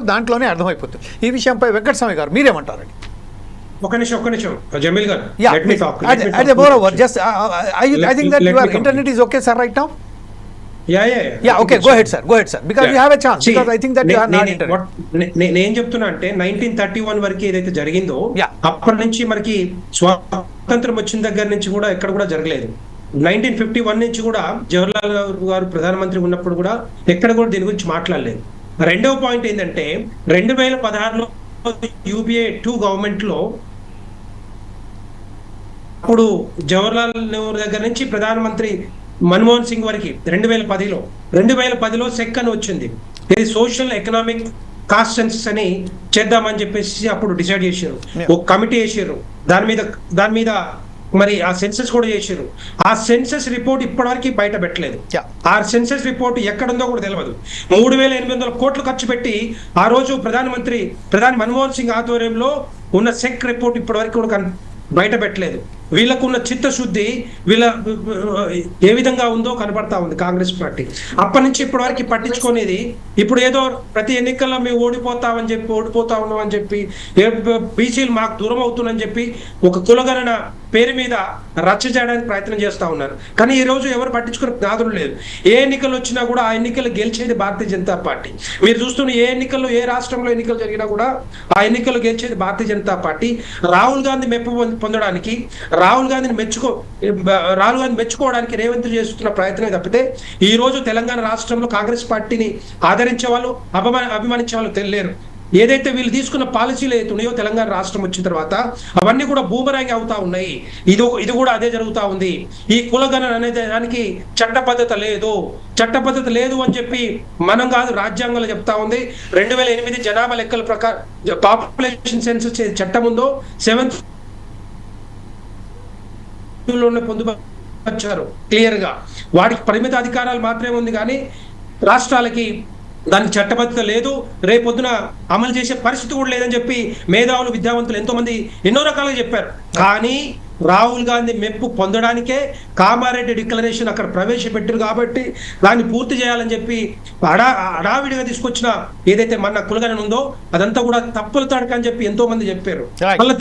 దాంట్లోనే అర్థమైపోతుంది. ఈ విషయంపై వెంకటస్వామి గారు మీరేమంటారండి? ఒక నిమిషం ఒక నిమిషం. జమీల్ గారు talk, let me అదే. More over just I Let- think that your. Internet is okay sir right now I నేను చెప్తున్నా అంటే నైన్టీన్ థర్టీ వన్ వరకు ఏదైతే జరిగిందో. అప్పటి నుంచి మనకి స్వాతంత్రం వచ్చిన దగ్గర నుంచి కూడా ఎక్కడ కూడా జరగలేదు. నైన్టీన్ ఫిఫ్టీ వన్ నుంచి కూడా జవహర్లాల్ నెహ్రూ గారు ప్రధానమంత్రి ఉన్నప్పుడు కూడా ఎక్కడ కూడా దీని గురించి మాట్లాడలేదు. రెండవ పాయింట్ ఏంటంటే రెండు వేల పదహారులో యూపీఏ టూ గవర్నమెంట్లో అప్పుడు జవహర్లాల్ నెహ్రూ దగ్గర నుంచి ప్రధానమంత్రి మన్మోహన్ సింగ్ వరకు రెండు వేల పదిలో. రెండు వేల పదిలో సెక్ అని వచ్చింది. ఇది సోషల్ ఎకనామిక్ కాస్ట్ సెన్సస్ అని చేద్దామని చెప్పేసి అప్పుడు డిసైడ్ చేశారు. Yeah. ఒక కమిటీ వేసారు దాని మీద దాని మీద మరి ఆ సెన్సస్ కూడా చేశారు ఆ సెన్సస్ రిపోర్ట్ ఇప్పటివరకు బయట పెట్టలేదు. ఆ సెన్సస్ రిపోర్ట్ ఎక్కడుందో కూడా తెలియదు మూడు వేల ఎనిమిది వందల కోట్లు ఖర్చు పెట్టి ఆ రోజు ప్రధానమంత్రి ప్రధాని మన్మోహన్ సింగ్ ఆధ్వర్యంలో ఉన్న సెక్ రిపోర్ట్ ఇప్పటివరకు కూడా బయట పెట్టలేదు. వీళ్ళకున్న చిత్తశుద్ధి వీళ్ళ ఏ విధంగా ఉందో కనపడతా ఉంది కాంగ్రెస్ పార్టీ. అప్పటి నుంచి ఇప్పటి వరకు పట్టించుకునేది ఇప్పుడు ఏదో ప్రతి ఎన్నికల్లో మేము ఓడిపోతామని చెప్పి ఓడిపోతా ఉన్నాం అని చెప్పి బీసీలు మాకు దూరం అవుతుందని చెప్పి ఒక కులగణన పేరు మీద రచ్చ చేయడానికి ప్రయత్నం చేస్తా ఉన్నారు. కానీ ఈ రోజు ఎవరు పట్టించుకునే జ్ఞాతులు లేదు ఏ ఎన్నికలు వచ్చినా కూడా ఆ ఎన్నికలు గెలిచేది భారతీయ జనతా పార్టీ. మీరు చూస్తున్న ఏ ఎన్నికల్లో ఏ రాష్ట్రంలో ఎన్నికలు జరిగినా కూడా ఆ ఎన్నికలు గెలిచేది భారతీయ జనతా పార్టీ. రాహుల్ గాంధీ మెప్పు పొంద- పొందడానికి రాహుల్ గాంధీని మెచ్చుకో రాహుల్ గాంధీ మెచ్చుకోవడానికి రేవంత్ చేస్తున్న ప్రయత్నమే తప్పితే ఈ రోజు తెలంగాణ రాష్ట్రంలో కాంగ్రెస్ పార్టీని ఆదరించే వాళ్ళు అభిమా అభిమానించే వాళ్ళు తెలియలేరు ఏదైతే వీళ్ళు తీసుకున్న పాలసీలు ఏదైతే ఉన్నాయో తెలంగాణ రాష్ట్రం వచ్చిన తర్వాత అవన్నీ కూడా బూమరాంగ్ అవుతా ఉన్నాయి. ఇది ఇది కూడా అదే జరుగుతా ఉంది. ఈ కులగణన అనే దానికి చట్టబద్ధత లేదు. చట్టబద్ధత లేదు అని చెప్పి మనం కాదు రాజ్యాంగంలో చెప్తా ఉంది. రెండు వేల ఎనిమిది జనాభా లెక్కల ప్రకారం పాపులేషన్ సెన్సస్ చట్టం ఉందో సెవెంత్ లోనే పొందుపరిచారు. క్లియర్గా. వాడికి పరిమిత అధికారాలు మాత్రమే ఉంది కానీ రాష్ట్రాలకి దానికి చట్టబద్ధత లేదు. రేపొద్దున అమలు చేసే పరిస్థితి కూడా లేదని చెప్పి మేధావులు విద్యావంతులు ఎంతో మంది ఎన్నో రకాలుగా చెప్పారు. కానీ రాహుల్ గాంధీ మెప్పు పొందడానికే కామారెడ్డి డిక్లరేషన్ అక్కడ ప్రవేశపెట్టారు కాబట్టి దాన్ని పూర్తి చేయాలని చెప్పి అడా అడావిడిగా తీసుకొచ్చిన ఏదైతే మన కులగణన ఉందో అదంతా కూడా తప్పులు తడక అని చెప్పి ఎంతో మంది చెప్పారు. మళ్ళీ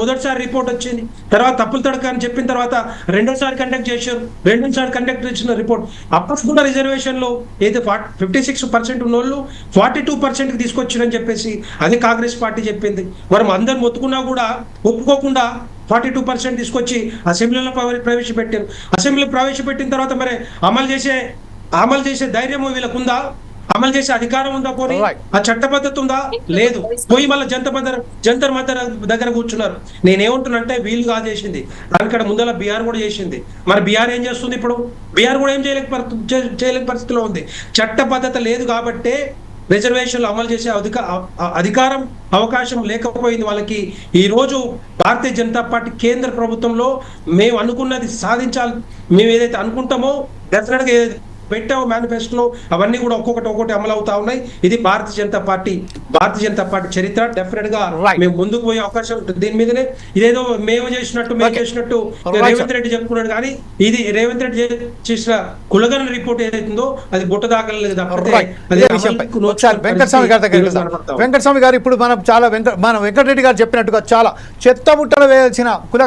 మొదటిసారి రిపోర్ట్ వచ్చింది. తర్వాత తప్పులు తడక అని చెప్పిన తర్వాత రెండోసారి కండక్ట్ చేశారు. రెండోసారి కండక్ట్ చేసిన రిపోర్ట్. అప్పటి కూడా రిజర్వేషన్లో అయితే ఫిఫ్టీ సిక్స్ పర్సెంట్ ఉన్న వాళ్ళు ఫార్టీ టూ పర్సెంట్కి తీసుకొచ్చారని చెప్పేసి అది కాంగ్రెస్ పార్టీ చెప్పింది. మరి అందరు మొత్తుకున్నా కూడా ఒప్పుకోకుండా ఫార్టీ టూ పర్సెంట్ తీసుకొచ్చి అసెంబ్లీలో ప్రవే- ప్రవేశపెట్టారు. అసెంబ్లీలో ప్రవేశపెట్టిన తర్వాత మరి అమలు చేసే అమలు చేసే ధైర్యం వీళ్ళకు ఉందా అమలు చేసే అధికారం ఉందా పోనీ. ఆ చట్టబద్ధత ఉందా? లేదు. పోయి మళ్ళీ జంతర్ మంతర్ జంతర్ మంతర్ దగ్గర కూర్చున్నారు. నేనేమంటున్నంటే వీళ్ళు కాదు చేసింది. దానికడ ముందర బీఆర్ కూడా చేసింది. మరి బీఆర్ ఏం చేస్తుంది ఇప్పుడు? బీఆర్ కూడా ఏం చేయలేక చేయలేని పరిస్థితిలో ఉంది. చట్టబద్ధత లేదు కాబట్టే రిజర్వేషన్లు అమలు చేసే అధిక అధికారం అవకాశం లేకపోయింది వాళ్ళకి. ఈరోజు భారతీయ జనతా పార్టీ కేంద్ర ప్రభుత్వంలో మేము అనుకున్నది సాధించాలి. మేము ఏదైతే అనుకుంటామో డెఫినెట్గా ఏదైతే పెట్టావు మేనిఫెస్టోలో అవన్నీ కూడా ఒక్కొక్కటి ఒక్కొక్కటి అమలు అవుతా ఉన్నాయి ఇది భారతీయ జనతా పార్టీ భారతీయ జనతా పార్టీ చరిత్ర డెఫినెట్గా. మేము ముందుకు పోయే అవకాశం ఉంటుంది దీని మీదనే ఇదేదో మేము చేసినట్టు మేము. చేసినట్టు రేవంత్. రెడ్డి చెప్పుకున్నాడు కానీ ఇది రేవంత్ రెడ్డి చేసిన కులగన రిపోర్ట్ ఏదైతుందో అది బుట్ట దాఖలేదు వెంకటస్వామి గారి దగ్గర. వెంకటస్వామి గారు ఇప్పుడు మనం చాలా వెంకట మన వెంకటరెడ్డి గారు చెప్పినట్టుగా చాలా చెత్త బుట్టలు వేయాల్సిన కుల